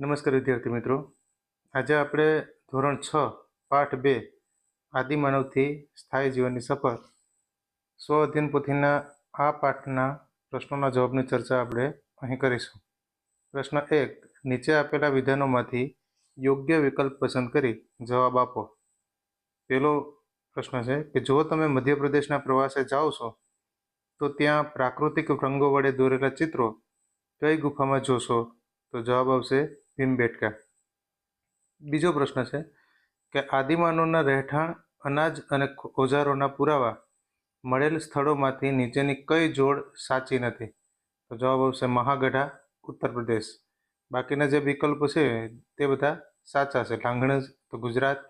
નમસ્કાર વિદ્યાર્થી મિત્રો. આજે આપણે ધોરણ છ, પાઠ બે, આદિમાનવથી સ્થાયી જીવનની સફર. સ્વ અધ્યયન પોથીના આ પાઠના પ્રશ્નોના જવાબની ચર્ચા આપણે અહીં કરીશું. પ્રશ્ન એક, નીચે આપેલા વિધાનોમાંથી યોગ્ય વિકલ્પ પસંદ કરી જવાબ આપો. પહેલો પ્રશ્ન છે કે જો તમે મધ્યપ્રદેશના પ્રવાસે જાઓ છો, તો ત્યાં પ્રાકૃતિક રંગો વડે દોરેલા ચિત્રો કઈ ગુફામાં જોશો? તો જવાબ આવશે ભીમબેટકા બીજો પ્રશ્ન છે કે આદિમાનવના રહેઠાણ, અનાજ અને ઓજારોના પુરાવા મળેલ સ્થળોમાંથી નીચેની કઈ જોડ સાચી નથી? તો જવાબ આવશે મહાગઢા, ઉત્તર પ્રદેશ. બાકીના જે વિકલ્પો છે તે બધા સાચા છે. લાંઘણજ તો ગુજરાત,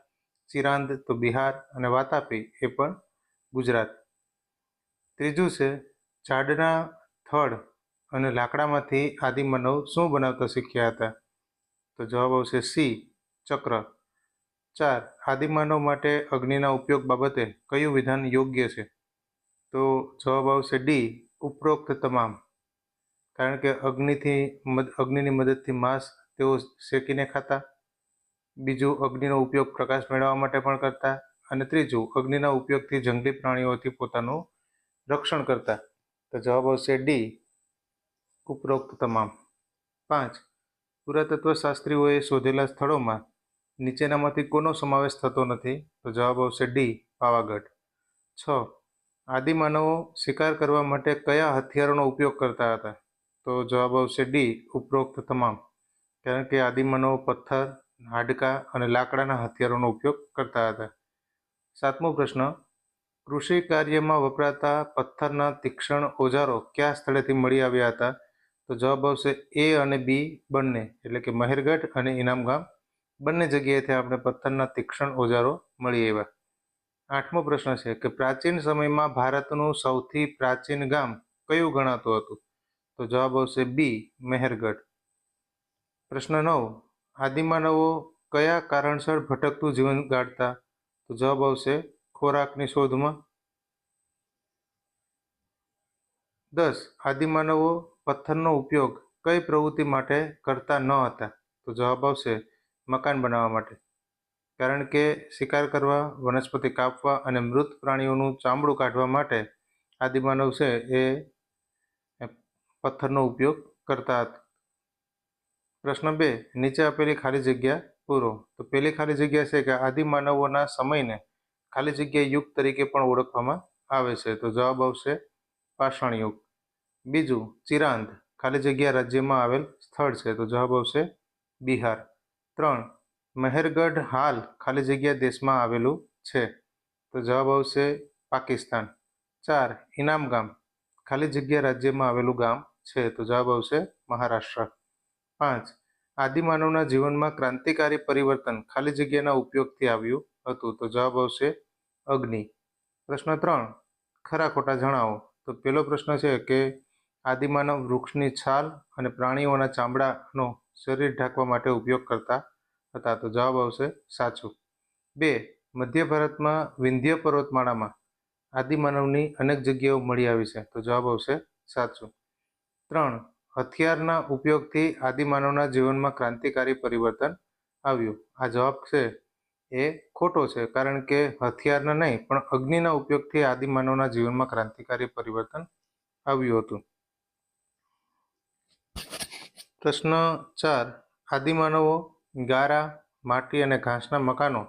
ચિરાંદ તો બિહાર અને વાતાપી એ પણ ગુજરાત. ત્રીજું છે ઝાડના થડ અને લાકડામાંથી આદિમાનવ શું બનાવતા શીખ્યા હતા? તો જવાબ આવશે સી, ચક્ર. ચાર, આદિમાનવ માટે અગ્નિના ઉપયોગ બાબતે કયું વિધાન યોગ્ય છે? તો જવાબ આવશે ડી, ઉપરોક્ત તમામ. કારણ કે અગ્નિથી અગ્નિની મદદથી માંસ તેઓ શેકીને ખાતા. બીજું, અગ્નિનો ઉપયોગ પ્રકાશ મેળવવા માટે પણ કરતા. અને ત્રીજું, અગ્નિના ઉપયોગથી જંગલી પ્રાણીઓથી પોતાનું રક્ષણ કરતા. તો જવાબ આવશે ડી, ઉપરોક્ત તમામ. પાંચ પુરાતત્વ શાસ્ત્રીઓએ શોધેલા સ્થળોમાં નીચેનામાંથી કોનો સમાવેશ થતો નથી? તો જવાબ આવશે ડી, પાવાગઢ. છ. આદિમાનવો શિકાર કરવા માટે કયા હથિયારોનો ઉપયોગ કરતા હતા? તો જવાબ આવશે ડી, ઉપરોક્ત તમામ. કારણ કે આદિમાનવો પથ્થર, હાડકાં અને લાકડાના હથિયારોનો ઉપયોગ કરતા હતા. સાતમો પ્રશ્ન. કૃષિ કાર્યમાં વપરાતા પથ્થરના તીક્ષ્ણ ઓજારો કયા સ્થળેથી મળી આવ્યા હતા? તો જવાબ આવશે એ અને બી બંને, એટલે કે મહેરગઢ અને ઇનામગામ બંને જગ્યાએથી આપણે પથ્થરના તીક્ષ્ણ ઓજારો મળી આવ્યા. આઠમો પ્રશ્ન છે કે પ્રાચીન સમયમાં ભારતનું સૌથી પ્રાચીન ગામ કયું ગણાતું હતું? તો જવાબ આવશે બી, મહેરગઢ. પ્રશ્ન નવ, આદિમાનવો કયા કારણસર ભટકતું જીવન ગાળતા? તો જવાબ આવશે ખોરાકની શોધમાં. દસ, આદિમાનવો પથ્થરનો ઉપયોગ કઈ પ્રવૃત્તિ માટે કરતા ન હતા? તો જવાબ આવશે મકાન બનાવવા માટે. કારણ કે શિકાર કરવા, વનસ્પતિ કાપવા અને મૃત પ્રાણીઓનું ચામડું કાઢવા માટે આદિમાનવ છે એ પથ્થરનો ઉપયોગ કરતા હતા. પ્રશ્ન બે, નીચે આપેલી ખાલી જગ્યા પૂરો. તો પહેલી ખાલી જગ્યા છે કે આદિમાનવોના સમયને ખાલી જગ્યા યુગ તરીકે પણ ઓળખવામાં આવે છે. તો જવાબ આવશે પાષાણ યુગ બીજું, ચિરાંદ, ખાલી જગ્યા રાજ્યમાં આવેલ સ્થળ છે. તો જવાબ આવશે બિહાર. ત્રણ, મહેરગઢ હાલ ખાલી જગ્યા દેશમાં આવેલું છે. તો જવાબ આવશે પાકિસ્તાન. ચાર, ઇનામ ગામ ખાલી જગ્યા રાજ્યમાં આવેલું ગામ છે. તો જવાબ આવશે મહારાષ્ટ્ર. પાંચ, આદિમાનવના જીવનમાં ક્રાંતિકારી પરિવર્તન ખાલી જગ્યાના ઉપયોગથી આવ્યું હતું. તો જવાબ આવશે અગ્નિ. પ્રશ્ન ત્રણ, ખરા ખોટા જણાવો. તો પહેલો પ્રશ્ન છે કે આદિમાનવ વૃક્ષની છાલ અને પ્રાણીઓના ચામડાનો શરીર ઢાંકવા માટે ઉપયોગ કરતા હતા. તો જવાબ આવશે સાચું. બે, મધ્ય ભારતમાં વિંધ્ય પર્વતમાળામાં આદિમાનવની અનેક જગ્યાઓ મળી આવી છે. તો જવાબ આવશે સાચું. ત્રણ, હથિયારના ઉપયોગથી આદિમાનવના જીવનમાં ક્રાંતિકારી પરિવર્તન આવ્યું. આ જવાબ છે એ ખોટો છે, કારણ કે હથિયારના નહીં, પણ અગ્નિના ઉપયોગથી આદિમાનવના જીવનમાં ક્રાંતિકારી પરિવર્તન આવ્યું હતું. પ્રશ્ન ચાર. આદિમાનવો ગારા, માટી અને ઘાસના મકાનો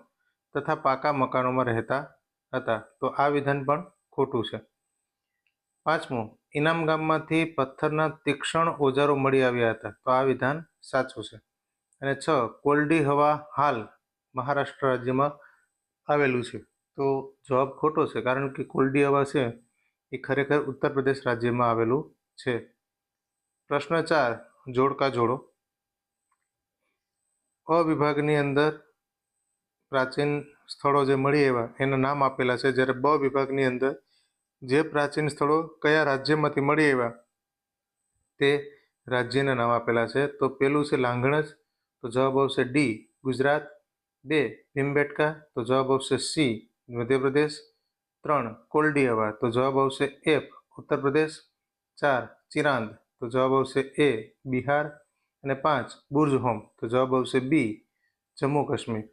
તથા પાકા મકાનોમાં રહેતા હતા. તો આ વિધાન પણ ખોટું છે. પાંચમું. ઇનામ ગામમાંથી પથ્થરના તીક્ષ્ણ ઓજારો મળી આવ્યા હતા. તો આ વિધાન સાચું છે. અને છ. કોલ્ડી હવા હાલ મહારાષ્ટ્ર રાજ્યમાં આવેલું છે. તો જવાબ ખોટો છે. કારણ કે કોલ્ડી હવા છે એ ખરેખર ઉત્તર પ્રદેશ રાજ્યમાં આવેલું છે. પ્રશ્ન ચાર. જોડકા જોડો. અ વિભાગની અંદર પ્રાચીન સ્થળો જે મળી આવ્યા, એના નામ આપેલા છે. જ્યારે બ વિભાગની અંદર જે પ્રાચીન સ્થળો કયા રાજ્યમાંથી મળી આવ્યા, તે રાજ્યના નામ આપેલા છે. તો પેલું છે લાંઘણજ તો જવાબ આવશે ડી, ગુજરાત. બે, ભીમબેટકા, તો જવાબ આવશે સી, મધ્યપ્રદેશ. ત્રણ કોલડી હવા તો જવાબ આવશે એફ ઉત્તર પ્રદેશ ચાર, ચિરાંદ. તો જવાબ આવશે એ, બિહાર, અને પાંચ, બુર્જ હોમ. તો જવાબ આવશે બી, જમ્મુ કાશ્મીર.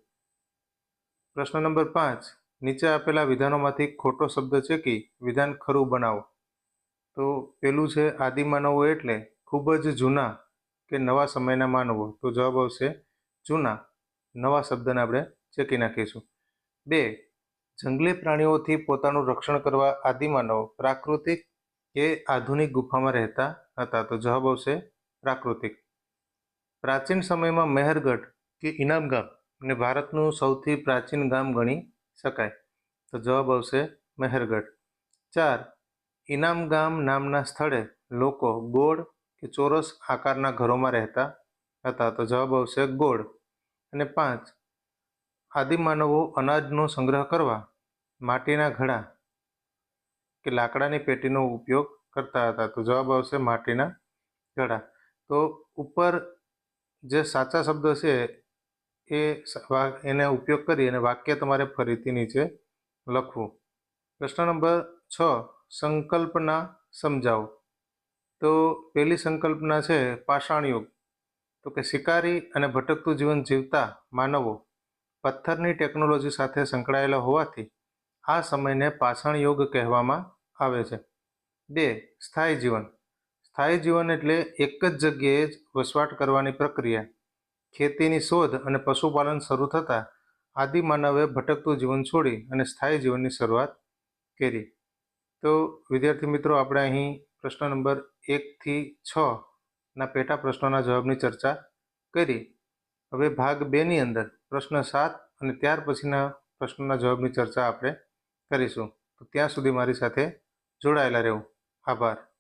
પ્રશ્ન નંબર પાંચ, નીચે આપેલા વિધાનોમાંથી ખોટો શબ્દ ચેકી વિધાન ખરું બનાવો? તો પેલું છે આદિમાનવો એટલે ખૂબ જ જૂના કે નવા સમયના માનવો. તો જવાબ આવશે જૂના, નવા શબ્દને આપણે ચેકી નાખીશું. બે, જંગલી પ્રાણીઓથી પોતાનું રક્ષણ કરવા આદિમાનવ પ્રાકૃતિક કે આધુનિક ગુફામાં રહેતા હતા તો જવાબ આવશે પ્રાકૃતિક. પ્રાચીન સમયમાં મહેરગઢ કે ઇનામ ગામ ને ભારતનું સૌથી પ્રાચીન ગામ ગણી શકાય. તો જવાબ આવશે મહેરગઢ. ચાર, ઇનામ ગામ નામના સ્થળે લોકો ગોળ કે ચોરસ આકારના ઘરોમાં રહેતા હતા તો જવાબ આવશે ગોળ. અને પાંચ આદિમાનવો અનાજનો સંગ્રહ કરવા માટીના ઘડા કે લાકડાની પેટીનો ઉપયોગ કરતા હતા. તો જવાબ આવશે માટીના ઘડા તો ઉપર જે સાચા શબ્દ છે એ એને ઉપયોગ કરી અને વાક્ય તમારે ફરીથી નીચે લખવું. પ્રશ્ન નંબર છ, સંકલ્પના સમજાવો. તો પહેલી સંકલ્પના છે પાષાણ યુગ તો કે શિકારી અને ભટકતું જીવન જીવતા માનવો. પથ્થરની ટેકનોલોજી સાથે સંકળાયેલા હોવાથી આ સમયને પાષાણ યુગ કહેવામાં આવે છે. બે, સ્થાયી જીવન. સ્થાયી જીવન એટલે એક જ જગ્યાએ જ વસવાટ કરવાની પ્રક્રિયા. ખેતીની શોધ અને પશુપાલન શરૂ થતાં આદિમાનવે ભટકતું જીવન છોડી અને સ્થાયી જીવનની શરૂઆત કરી. તો, વિદ્યાર્થી મિત્રો, આપણે અહીં પ્રશ્ન નંબર એકથી છ ના પેટા પ્રશ્નોના જવાબની ચર્ચા કરી. હવે ભાગ બેની અંદર પ્રશ્ન સાત અને ત્યાર પછીના પ્રશ્નોના જવાબની ચર્ચા આપણે કરીશું. તો ત્યાં સુધી મારી સાથે જોડાયેલા રહેવું. આભાર.